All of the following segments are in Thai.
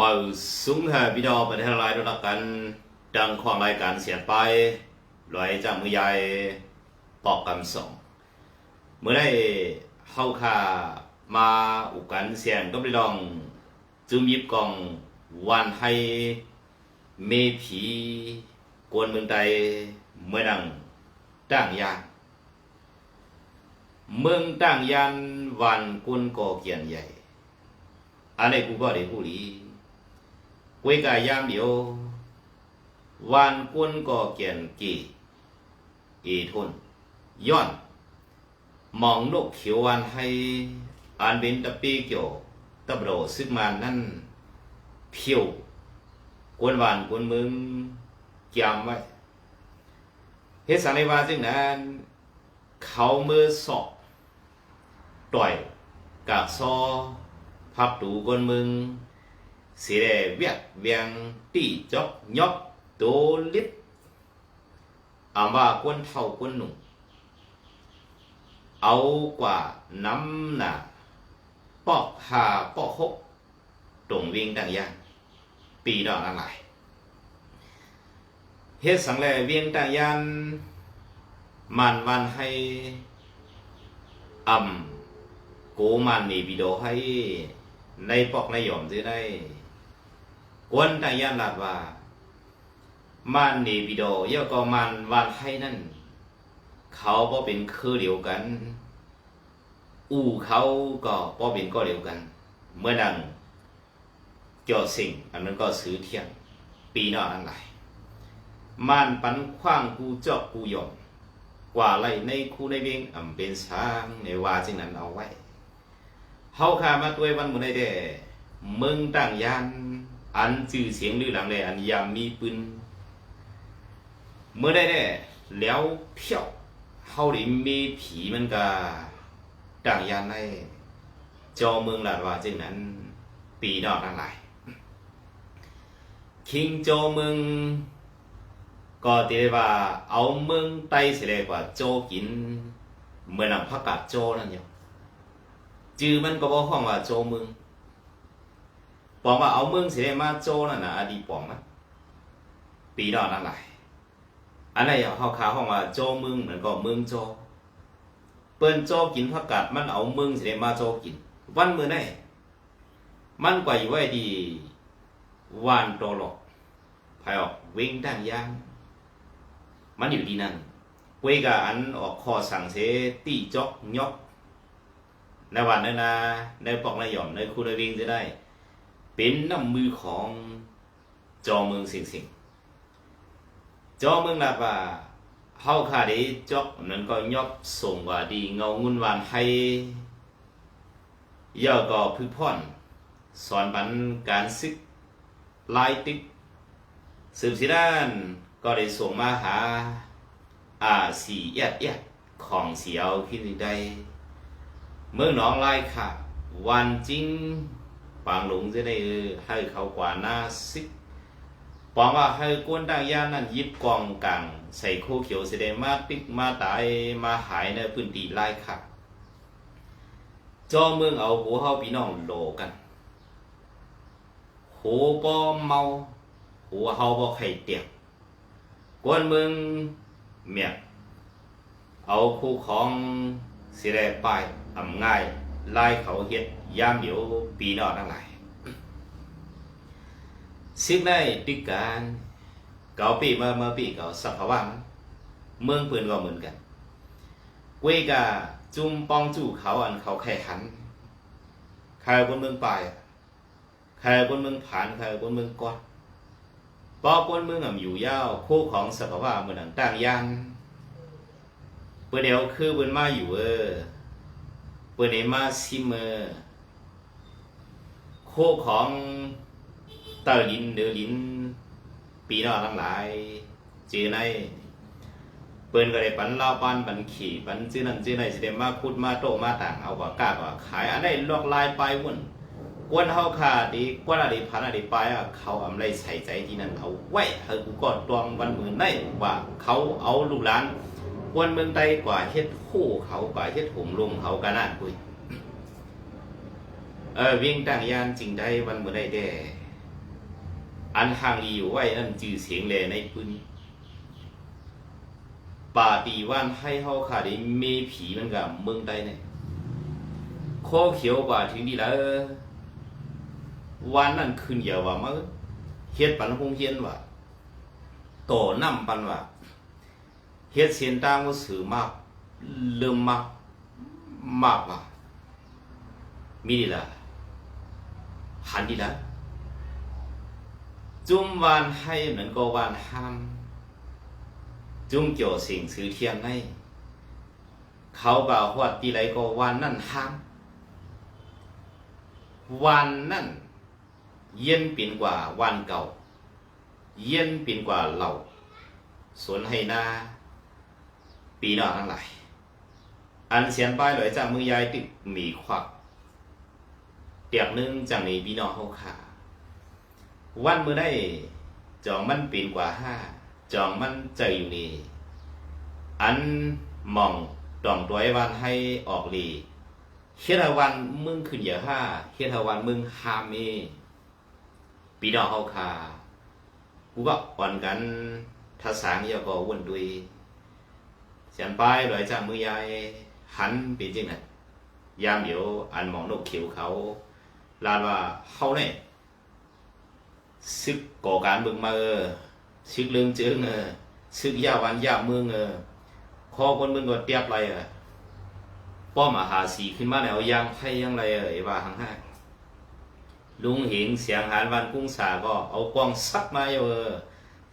มาสูงหาพี่ดอประเทศลายด้วยกัน ดังความรายการเสียไปลอยจากมือใหญ่ปอกกำสองเมื่อได้เข้าค่ามาอุกันเสียงก็ไปลองจุมยิบกองวันให้เมผีกวนเมืองใดเมื่อดังตั้งยานเมืองตั้งยานวันกุนก่อเกียนใหญ่อันนี้กูก็ได้พูด ดีกวยกายยามเดียววันกุนก็เกียนกีเอทุนย้อนมองนกเขียววันให้อันเป็นตะปีเกี่ยวตะโบรซึกมานั่นเพียวกวนวานกวนมึงจำไว้เฮสังในว่าจึงนั้น เขามือสอบต่อยกากซอพับ đủ con mừng sẽ để viết viang tỉ chóc nhóc tố lít ảm và quân thầu quân nùng áo quả nắm nà bọc hà bọc hốc trùng viên đằng giang ปีดอกอะไรเฮ็ดสังแลเวียงตางยานมันวันให้อ่ำกูมันนี่ปีโดให้ในปอกในหย่อมซื้อได้ก วนทางยานลาดว่า มันนี่ปีโดเยอก็มันวันให้นั่น เขาก็เป็นคือเดียวกัน อู่เขาก็ก็เป็นก็เดียวกัน เมื่อนั้นเจอสิ่ง อันนั้นก็ซื้อเที่ยง ปีนออันไหลมันปันขว้างกูเจาะกูหย่อมกว่าไรในคู่ในเวียงอำเป็นช้างในว่าจึงนั้นเอาไว้เฮาขามาตัวยวันมื้อใดแด่เมืองตั้งยาน อันชื่อเสียงลือหลังแด่อันยามมีปืนเมื่อใดแด่แล้วเพี้ยวเฮาได้มีผีมันก็ตั้งยานในจอเมืองหลาดว่าจึงนั้นปีนอกทั้งหลาย คิงโจเมืองก็ตีว่าเอาเมืองไต้เสิได้กว่าโจกิน เมื่อนำผักกาดโจนั่นอยู่จือมันก็บอกห้องว่าโจเมือง องว่าเอาเมืองสิได้มาโจนั่นน่ะอดีปองนะปีดอนนั่นแหละอันไหนเขาขาห้องว่าโจเมืองเหมือนก็เมืองโจเปิ้นโจกินผักกาดมันเอาเมืองสิได้มาโจกิน วันมือไหนมันกว่าอยู่ไว้ดีวานโตหลอกภายออกเวิ่งดังย่าง มันอยู่ดีนั่นเวยกาอันออกคอสั่งเสตีจอกยอกในวันนั้นนะในปอกในหย่อมในคูในวิงจะได้ เป็นน้ำมือของจอเมืองสิงสิงจอเมืองลาดว่าเฮาขาดีจอกนั้นก็ยกส่งว่าดีเงางุนวานให้ย่อก็พึกพ่อน สอนปันการซึกลายติ๊กสืบสิด้านก็ได้ส่งมาหาอาสีเอียดเอียดของเสียวขึ้นได้ เมื่อน้องไล่ค่ะ วันจริง ปางหลงจะได้ให้เขากว่าหน้าซิกปองว่าให้กวนดังย่านนั้นยิบกองกลางใส่โคเขียวเสไดงมาปิกมาตายมาหายในพื้นที่ไล่ค่ะจอเมืองเอาหัวเฮาพี่น้องโลกันหัวปอเมาหัวเฮาบ่ไข่เตียกกวนเมืองเมียเอาคู่ของสิได้ป้าง่าย ไล่เขาเฮ็ดยามเดียวปีนอกทั้งหลายซึ่งได้ติดการเก่าปีมาเมื่อปีเก่าสภาวะมันเมืองปืนก็เหมือนกันเวยกาจุ่มปองจู่เขาอันเขาแข่ขันใครบนเมืองปลายใครบนเมืองผ่านใครบนเมืองกอดปอบนเมืองอ่ำอยู่ยาวคู่ของสภาวะเหมือนต่างยันเพื่อเดียวคือเพิ่นมาอยู่เออ เปิดในมาซิเมอร์โคของเตอร์ลินเดอร์ลิน ปีนอกทั้งหลายเจอในเปิ้นก็ได้ปันเล่าปันปันขี่ปันจื้อนั่นจื้อไหนสิได้มาคุดมาโตมาต่างเอาว่ากล้าว่าขายอันได้ลวกลายไปวุ่นกวนเฮาขาดีกวนอะไรพันอะไรไปอะเขาอำไรใส่ใจที่นั่นเอาไว้เฮากูก็ตวงวันมือในว่าเขาเอาลูกหลาน กวนเมืองใดกว่าเฮ็ดคู่เขากว่าเฮ็ดหุ่มลุมเขากันน่ะคุยเออวิ่งตั้งยานจริงได้วันเมื่อใดแด่อันห่างลีอยู่ไว้นั่นจือเสียงแลในพื้นป่าตีว่านให้เฮาขาด้เมผีมันกับเมืองใดเนี่ยโคเขียวกว่าถึงนี่แล้ววันนั้นคืนเดียวว่ามาเฮ็ดปันคงเฮียนว่าโตน้ำปันว่า ฮ็ดเสียนตางว่าสื่อมากเริ่มมากมากว่ามีนี่ล่ะหันนี่ล่ะจุ้มวานให้เหมือนก็วานห้าม จุ้มเกี่ยวสิ่งสื่อเทียมให้เขาบ่าววัดตีไรก็วานนั่นห้ามวันนั่น เย็นปิ่นกว่าวันเก่า เย็นปิ่นกว่าเหล่าสวนให้นา ปีนอทั้งหลาย อันเสียนป้ายหลอยจากมือยายตึกมีควักเตียกนึงจากนี้ปีนอเขาขาวันมือได้จองมันปีนกว่าห้าจองมันใจอยู่นี่ อันมองดองตัวไอ้วันให้ออกลีเฮ็ดให้วันมึงขึ้นอย่าห้าเฮ็ดให้วันมึงหามเมปีนอกเขาขากูก็อ่อนกันทัศางอยาก็วนด้วย เสียนป้ายหลยจากมือยายหันป็นจริงนะยามเดียวอันมองนกเขียวเขาลาว่าเขาเนี่ย sức có cán bừng mà ờ, sức lương chương ờ, sức gia văn gia mương ờ, kho con mương còn đẹp lại ờ. ป้อมอาหาสีขึ้นมาแล้วยังไทยยังไรเอ่ยว่าหังห้าลุงเห็นเสียงหานวันกุ้งสาก็เอากล้องซักมาเยอ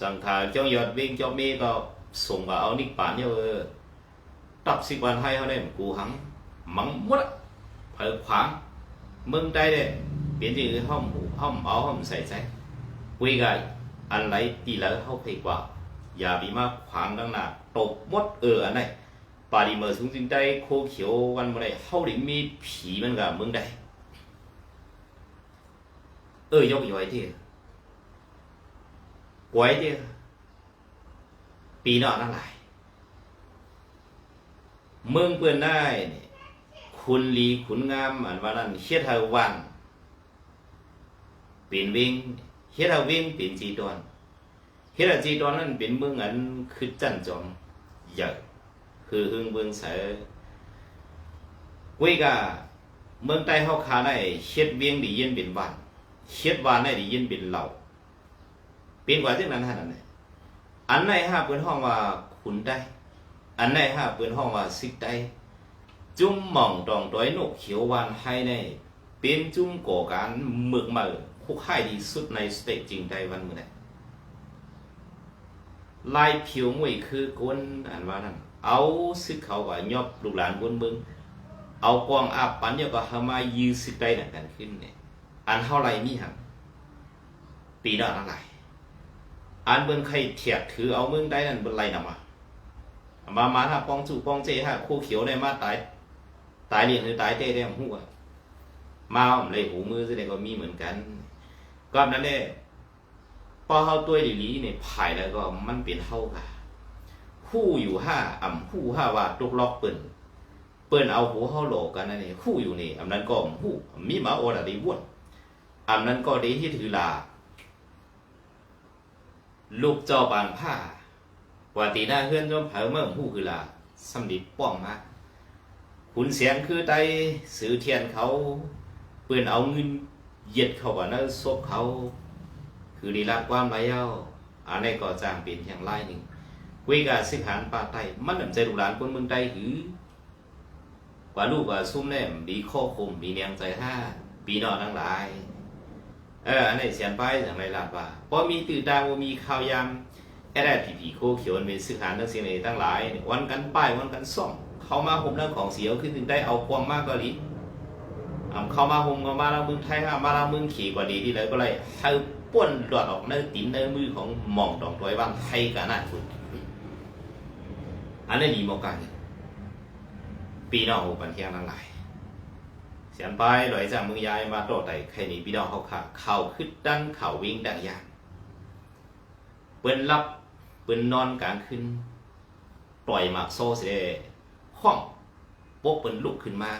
สังขารจ้ายอดวิ่งจ้าเมก็ส่งมาเอา ปานเยอะตับสิบวันให้เขาเนี่ยกูหังมังมดเผยขวางมึงใจเด้เปลี่ยนที่ห้อมหูห้อมเอาห้อมใส่ใจ quy gài anh lấy tỷ lệ hậu thị quả và bị ma khoảng đang là tột mất ở anh này bà đi mở xuống trên đây khô khiếu văn bên này hậu định mi phí bên gà mương đây ở dọc dõi thì quái thì ปีนอนั่นแหลเมืองเปื้อนได้คุณลีขุนงามอันว่านั้นเฮ็ดให้วันเป็นวิ่งเฮ็ดเอาวิ่งเป็นจีดอนเฮ็ดเอาจีดอนนั่นเป็นเมืองอันคือจันจอมใหญ่คือหึงเมืองเสอกุ้ยกะเมืองใต้เฮาคาได้เฮ็ดเวียงดียินเป็นวันเฮ็ดวานได้ดียินเป็นเหล่าเป็นกว่าจังนั้นหั่นน่ะ อันไหนฮะเปิ้นห้องว่าขุนได้ อันไหนฮะเปิ้นห้องว่าซิกได้ จุ้มหม่องตองต้อยนกเขียววานให้ในเป็นจุ้มก่อการหมึกมาผู้ค่ายดีสุดในสเตจจริงได้วันมือไหนลายผิวมวยคือก้นอันว่านั่นเอาซึกเขาว่ายอบลูกหลานบนเมืองเอากองอาบปันเนี่ยก็หามายื้อซึกได้นั่นกันขึ้นเนี่ยอันเท่าไรมีหังปีดอนอะไร อันเมืองใครเถียกถือเอาเมืองได้นั่นเป็นไรนำมามามาถ้าปองจู่ปองเจฮะคู่เขียวในมาตาย ตายเรียนหรือตายเต้ได้หัวมาผมเลยหูมือแสดงก็มีเหมือนกันก็นั้นแหละพอเฮาตัวดีลีเนี่ยภายแล้วก็มันเป็นเฮาค่ะคู่อยู่ห้าอ่ำคู่ห้าว่าตกล็อกเปิ้นเปิ้นเอาหัวเฮาโหลกันนั่นนี่คู่อยู่นี่อำนั้นก็หูมีหมาโอดะดีวนอำนั้นก็ดีที่ถือลา ลูกเจ้าบานผ้าว่าตีหน้าเฮือนจอมเผาเมื่อหูคือลาสำดิป้องมาขุนเสียงคือไตสือเทียนเขาเปื่อนเอาเงินเยียดเขาว่านั่นซบเขา คือดีละความไรเอาอันนี้ก็จางเป็นอย่างไรหนึ่งคุยกับสิขานป่าไตมันหนำใจลูกหลานคนเมืองใต้หือกว่าลูกว่าซุ่มแนมมีข้อคมมีเนียงใจห้าปีนอนทั้งหลาย เอออันนี้เสียนไปอย่างไรล่ะว่าพอมีตื่นตาวมีข่าวยามแอดแอดผีผีโคเขียวมันเป็นสิขานทั้งสิ่งนี้ทั้งหลาย วันกันป้ายวันกันซ่อมเข้ามาห่มเรื่องของเสียวขึ้นถึงได้เอาความมากก็ดีเข้ามาห่มก็มาแล้วมึงไทยมาแล้วมึงขี่กว่าดีที่เลยก็เลยให้ป้วนหลอดออกในตินในมือของหม่องดอกตัวบ้านไทยกันนะคุณอันนี้ดีมากกันปีนอกหูปันเทียงทั้งหลาย เสียนไปลอยจากมือยายมาโตไต่ใครนี่ปีนอกเขาขาเข่าขึ้นดันเข่าวิ่งดังยางเปิ้นรับเปิ้นนอนกลางคืนปล่อยหมากโซ่เสียห้องโป๊กเปิ้นลุกขึ้นมา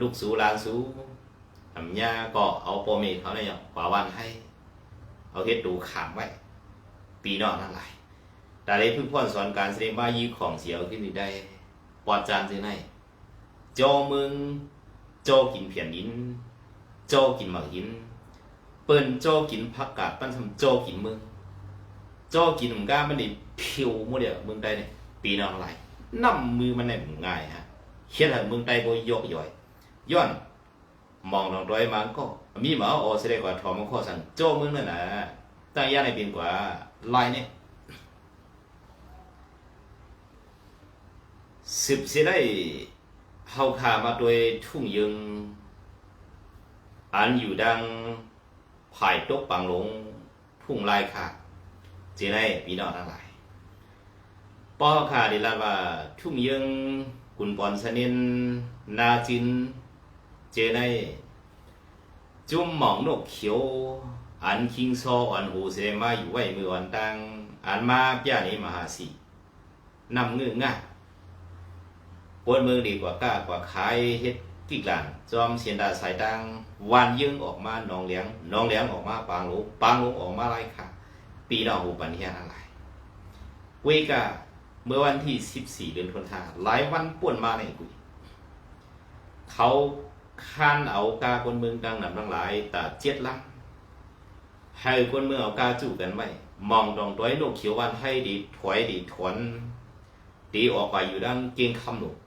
ลูกสูลานสูทำยาก็เอาโปรเมทเขาเนี่ยขวาวันให้ เอาเฮ็ดดูขามไว้ ปีนอกทั้งหลายแต่เลยพึ่งพ่อนสอนการแสดงมายีของเสียวขึ้นได้ปอดจานซื้อในโจมึง โจกินเพียนดินโจกินหมากหิน เปิ้นโจกินผักกาดปั้นทำโจกินมึงโจกินมึงก้ามันนี่ผิวหมดเดียวมืองใดเนี่ยปีนอกอะไรน้ำมือมันเนี่ยง่ายฮะเขียนให้มืองใดบ่ยกย่อยย้อนมองลองด้วยมันก็ มีหมาโอเสดกว่าทอมข้อสั่งโจมึงนั่นน่ะตั้งย่าในเป็นกว่าลายเนี่ยสิบสิได้ เฮาขามาโดยทุ่งยึง อันอยู่ดังภายตกปังหลง ทุ่งลายขาเจได้พี่น้องทั้งหลายป้อขาดิลาว่า ทุ่งยึงกุนปอนสนินนาจิน เจได้จุ่มหมองนกเขียว อันคิงซออันหูเสมาอยู่ไว้มืออันตังอันมาย่านี้มหาสีนำเงื้อง่า ปวดมือดีกว่าก้ากว่าขายเฮ็ดกิกลานจอมเสียนดาสายตังวันยึงออกมาหนองเลี้ยงหนองเลี้ยงออกมาปางหลงปางหลงออกมาไล่ค่ะ ปีนอกหูปันเฮียอะไรเวกาเมื่อวันที่ 14 เดือนธันวาหลายวันป่วนมาในกุยเขาค้านเอากาคนเมืองดังนำทั้งหลายแต่เจ็ดลังให้คนเมืองเอากาจู่กันไว้มองดองต้อยโลกเขียววันให้ดีถอยดีถวนดีออกไปอยู่ด้านเกียงคำหนุวันนั้นเป็นดีลาดมาจริงอะปีนอก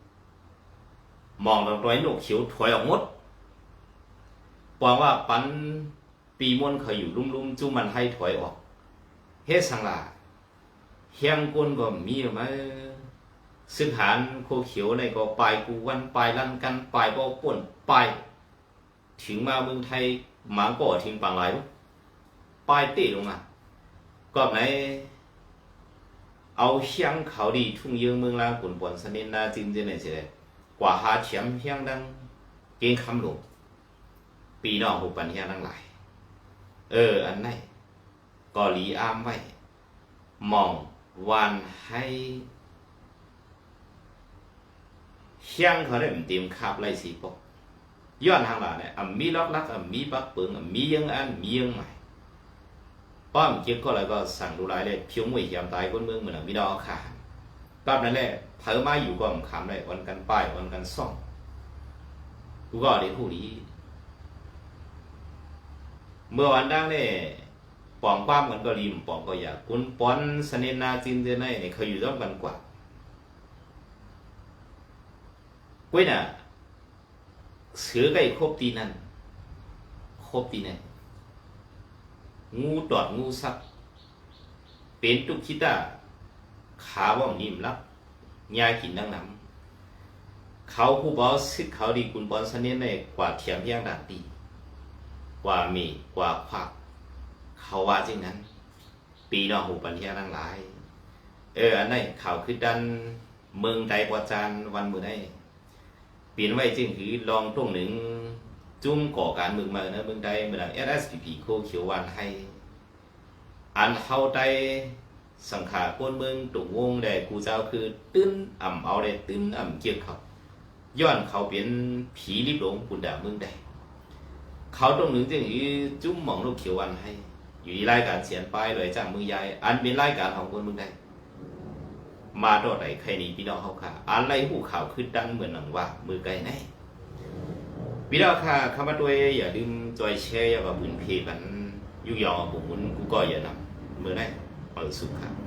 มองตรงตัวไอ้หนกเขียวถอยออกหมดปองว่าปันปีมวนเขาอยู่ลุ่มๆจู้มันให้ถอยออกเฮ็ดสังลาเฮียงก้นก็มีหรือไหมซึ่งหารโคเขียวในก็ปลายกูวันปลายลั่นกันปลายบ่ป่วนปลายถึงมาเมืองไทยหมาก็ทิ้งปังไหลป้ายตีลงอะก็ไหนเอาเฮียงเขาดีทุ่งเยืองเมืองลางกุนปนสนินนาจินเจเนเจ กว่าหาเฉียมเฮียงดังเก่งคำหลงปีนอหุปันเฮียงทั้งหลาย เออ อันไหนก็หลีอามไว้มองวานให้เฮียงเขาได้มันเตรียมคาบไล่สีปกย้อนทางหลังเนี่ยอะมีล็อกลักอะมีปักเปิงอะมียังอันมียังใหม่ป้อมเก็บก็อะไรก็สั่งดูรายเลยพิวมวยยามตายคนเมืองเหมือนมีดอกขา ตอนนั้นแหละเผอมาอยู่ก็มขำเลยวันกันป้ายวันกันซ่องกูก็ได้ผู้นี้เมื่อวันดังเนี่ยปองความกันก็ริมปองก็อยากคุณป้อนสเนนาจินเจไนเนี่ยเขาอยู่ร่วมกันกว่ากุ้ยน่ะเสือไก่ครบตีนั่นครบตีนั่นงูตอดงูซับเป็นตุกคิตา ขาว่องนิ่มรับยากินดังน้ำเขาผู้บอสิเขาดีคุณบอลสนิทในกว่าเทียมเพียงดังดี กว่ามีกว่าควัก เขาว่าจริงนั้น ปีนอหูปัญญาทั้งหลาย เอออันไหนข่าวคือดันเมืองใดประจานวันมือได้เปลี่ยนไว้จึงคือลองตรงหนึ่งจุ่มก่อการเมืองมาเนอะเมืองใดเมือง SSPP โคเขียววันให้ อันเฮาได้ สังขารคนเมืองตุงวงได้กูเจ้าคือ ตื้นอ่ำเอาได้ตื้นอ่ำเกี่ยวเขาย้อนเขาเป็นผีลิบหลงปุ่นดาเมืองใดเขาตรงหนึ่งจึงคือจุ่มหมองลูกเขียววันให้ อยู่ในรายการเสียนป้ายโดยจางมือใหญ่อันเป็นรายการของคนเมืองใดมาดอดไหนใครนี้พี่น้องเขาค่ะอะไรหูข่าวคือดังเหมือนหนังว่ามือไกลแน่พี่น้องค่ะคำว่าตัวอย่าลืมจอยแชร์อย่าว่าบุญเพบันยุยองบุญกูก็อย่านำมือได้ เปิดสุขค่ะ